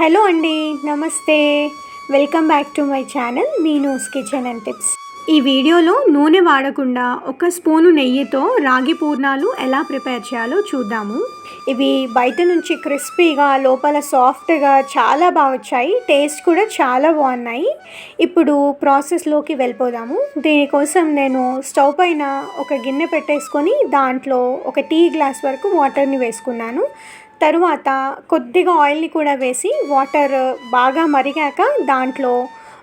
Hello అండి నమస్తే. Welcome back to my channel Meenu's kitchen and tips. ఈ వీడియోలో నూనె వాడకుండా ఒక స్పూను నెయ్యితో రాగి పూర్ణాలు ఎలా ప్రిపేర్ చేయాలో చూద్దాము. ఇవి బయట నుంచి క్రిస్పీగా లోపల సాఫ్ట్గా చాలా బాగా వచ్చాయి. టేస్ట్ కూడా చాలా బాగున్నాయి. ఇప్పుడు ప్రాసెస్లోకి వెళ్ళిపోదాము. దీనికోసం నేను స్టవ్ పైన ఒక గిన్నె పెట్టేసుకొని దాంట్లో ఒక టీ గ్లాస్ వరకు వాటర్ని వేసుకున్నాను. తరువాత కొద్దిగా ఆయిల్ని కూడా వేసి వాటర్ బాగా మరిగాక దాంట్లో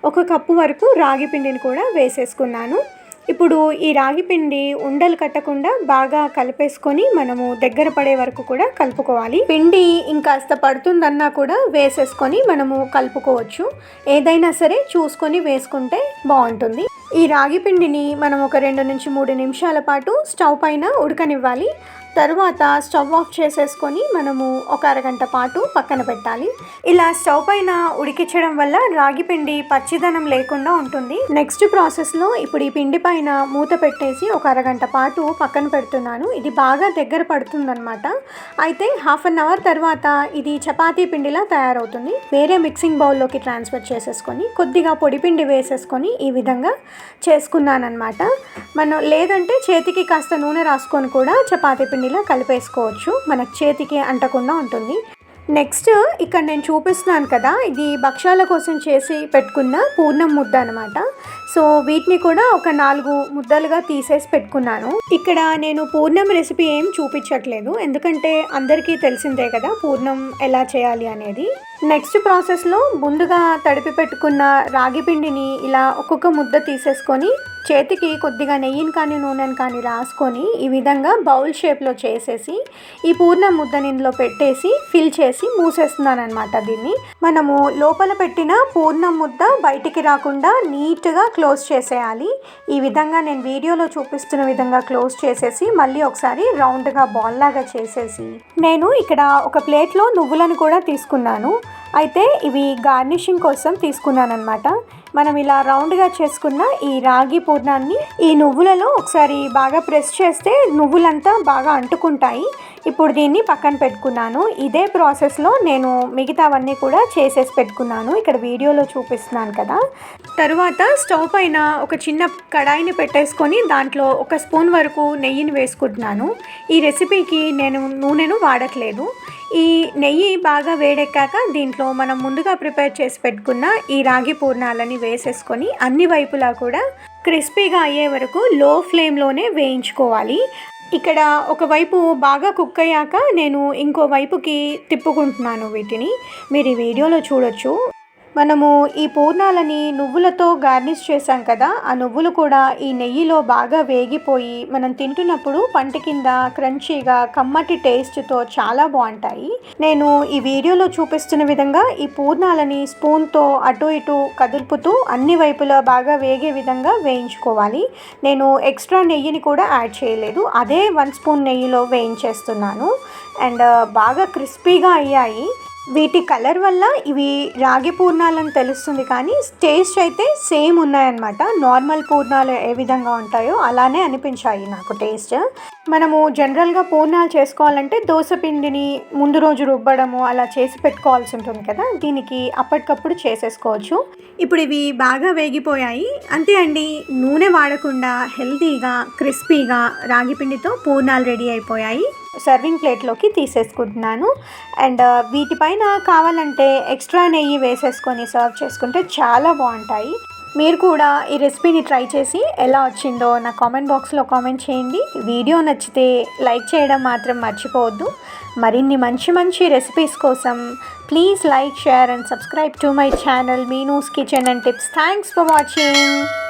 ఒక కప్పు వరకు రాగి పిండిని కూడా వేసేసుకున్నాను. ఇప్పుడు ఈ రాగి పిండి ఉండలు కట్టకుండా బాగా కలిపేసుకొని మనము దగ్గర పడే వరకు కూడా కలుపుకోవాలి. పిండి ఇంకాస్త పడుతుందన్నా కూడా వేసేసుకొని మనము కలుపుకోవచ్చు. ఏదైనా సరే చూసుకొని వేసుకుంటే బాగుంటుంది. ఈ రాగి పిండిని మనం ఒక రెండు నుంచి మూడు నిమిషాల పాటు స్టవ్ పైన ఉడకనివ్వాలి. తరువాత స్టవ్ ఆఫ్ చేసేసుకొని మనము ఒక అరగంట పాటు పక్కన పెట్టాలి. ఇలా స్టవ్ పైన ఉడికించడం వల్ల రాగి పిండి పచ్చిదనం లేకుండా ఉంటుంది. నెక్స్ట్ ప్రాసెస్లో ఇప్పుడు ఈ పిండి పైన మూత పెట్టేసి ఒక అరగంట పాటు పక్కన పెడుతున్నాను. ఇది బాగా దగ్గర పడుతుందన్నమాట. అయితే హాఫ్ అన్ అవర్ తర్వాత ఇది చపాతీ పిండిలా తయారవుతుంది. వేరే మిక్సింగ్ బౌల్లోకి ట్రాన్స్ఫర్ చేసేసుకొని కొద్దిగా పొడి పిండి వేసేసుకొని ఈ విధంగా చేసుకున్నానమాట మనం లేదంటే చేతికి కాస్త నూనె రాసుకొని కూడా చపాతీ ఇలా కలిపేసుకోవచ్చు. మన చేతికి అంటకుండా ఉంటుంది. నెక్స్ట్ ఇక్కడ నేను చూపిస్తున్నాను కదా ఇది భక్షాల కోసం చేసి పెట్టుకున్న పూర్ణం ముద్ద అనమాట సో వీటిని కూడా ఒక నాలుగు ముద్దలుగా తీసేసి పెట్టుకున్నాను. ఇక్కడ నేను పూర్ణం రెసిపీ ఏం చూపించట్లేదు. ఎందుకంటే అందరికీ తెలిసిందే కదా పూర్ణం ఎలా చేయాలి అనేది. నెక్స్ట్ ప్రాసెస్లో ముందుగా తడిపి పెట్టుకున్న రాగి పిండిని ఇలా ఒక్కొక్క ముద్ద తీసేసుకొని చేతికి కొద్దిగా నెయ్యిని కానీ నూనెని కానీ రాసుకొని ఈ విధంగా బౌల్ షేప్లో చేసేసి ఈ పూర్ణ ముద్దని ఇందులో పెట్టేసి ఫిల్ చేసి మూసేస్తున్నాను అనమాట దీన్ని. మనము లోపల పెట్టిన పూర్ణ ముద్ద బయటికి రాకుండా నీట్గా క్లోజ్ చేసేయాలి. ఈ విధంగా నేను వీడియోలో చూపిస్తున్న విధంగా క్లోజ్ చేసేసి మళ్ళీ ఒకసారి రౌండ్గా బాల్ లాగా చేసేసి నేను ఇక్కడ ఒక ప్లేట్లో నువ్వులను కూడా తీసుకున్నాను. అయితే ఇవి గార్నిషింగ్ కోసం తీసుకున్నాను అనమాట మనం ఇలా రౌండ్గా చేసుకున్న ఈ రాగి పూర్ణాన్ని ఈ నువ్వులలో ఒకసారి బాగా ప్రెస్ చేస్తే నువ్వులంతా బాగా అంటుకుంటాయి. ఇప్పుడు దీన్ని పక్కన పెట్టుకున్నాను. ఇదే ప్రాసెస్లో నేను మిగతావన్నీ కూడా చేసేసి పెట్టుకున్నాను. ఇక్కడ వీడియోలో చూపిస్తున్నాను కదా. తర్వాత స్టవ్ పైన ఒక చిన్న కడాయిని పెట్టేసుకొని దాంట్లో ఒక స్పూన్ వరకు నెయ్యిని వేసుకుంటున్నాను. ఈ రెసిపీకి నేను నూనెను వాడట్లేదు. ఈ నెయ్యి బాగా వేడెక్కాక దీంట్లో మనం ముందుగా ప్రిపేర్ చేసి పెట్టుకున్న ఈ రాగి పూర్ణాలని వేసేసుకొని అన్ని వైపులా కూడా క్రిస్పీగా అయ్యే వరకు లో ఫ్లేమ్లోనే వేయించుకోవాలి. ఇక్కడ ఒకవైపు బాగా కుక్ అయ్యాక నేను ఇంకో వైపుకి తిప్పుకుంటున్నాను వీటిని. మీరు ఈ వీడియోలో చూడొచ్చు. మనము ఈ పూర్ణాలని నువ్వులతో గార్నిష్ చేసాం కదా ఆ నువ్వులు కూడా ఈ నెయ్యిలో బాగా వేగిపోయి మనం తింటున్నప్పుడు పంట కింద క్రంచీగా కమ్మటి టేస్ట్తో చాలా బాగుంటాయి. నేను ఈ వీడియోలో చూపిస్తున్న విధంగా ఈ పూర్ణాలని స్పూన్తో అటు ఇటు కదులుపుతూ అన్ని వైపులా బాగా వేగే విధంగా వేయించుకోవాలి. నేను ఎక్స్ట్రా నెయ్యిని కూడా యాడ్ చేయలేదు. అదే వన్ స్పూన్ నెయ్యిలో వేయించేస్తున్నాను. అండ్ బాగా క్రిస్పీగా అయ్యాయి. వీటి కలర్ వల్ల ఇవి రాగి పూర్ణాలని తెలుస్తుంది కానీ టేస్ట్ అయితే సేమ్ ఉన్నాయన్నమాట. నార్మల్ పూర్ణాలు ఏ విధంగా ఉంటాయో అలానే అనిపించాయి నాకు టేస్ట్ మనము జనరల్గా పూర్ణాలు చేసుకోవాలంటే దోశ పిండిని ముందు రోజు రుబ్బడము అలా చేసి పెట్టుకోవాల్సి ఉంటుంది కదా దీనికి అప్పటికప్పుడు చేసేసుకోవచ్చు. ఇప్పుడు ఇవి బాగా వేగిపోయాయి. అంతే అండి నూనె వాడకుండా హెల్తీగా క్రిస్పీగా రాగి పిండితో పూర్ణాలు రెడీ అయిపోయాయి. సర్వింగ్ ప్లేట్లోకి తీసేసుకుంటున్నాను. అండ్ uh, వీటిపైన కావాలంటే ఎక్స్ట్రా నెయ్యి వేసేసుకొని సర్వ్ చేసుకుంటే చాలా బాగుంటాయి. మీరు కూడా ఈ రెసిపీని ట్రై చేసి ఎలా వచ్చిందో నా కామెంట్ బాక్స్లో కామెంట్ చేయండి. వీడియో నచ్చితే లైక్ చేయడం మాత్రం మర్చిపోవద్దు. మరిన్ని మంచి మంచి రెసిపీస్ కోసం please like share and subscribe to my channel Meenu's kitchen and tips thanks for watching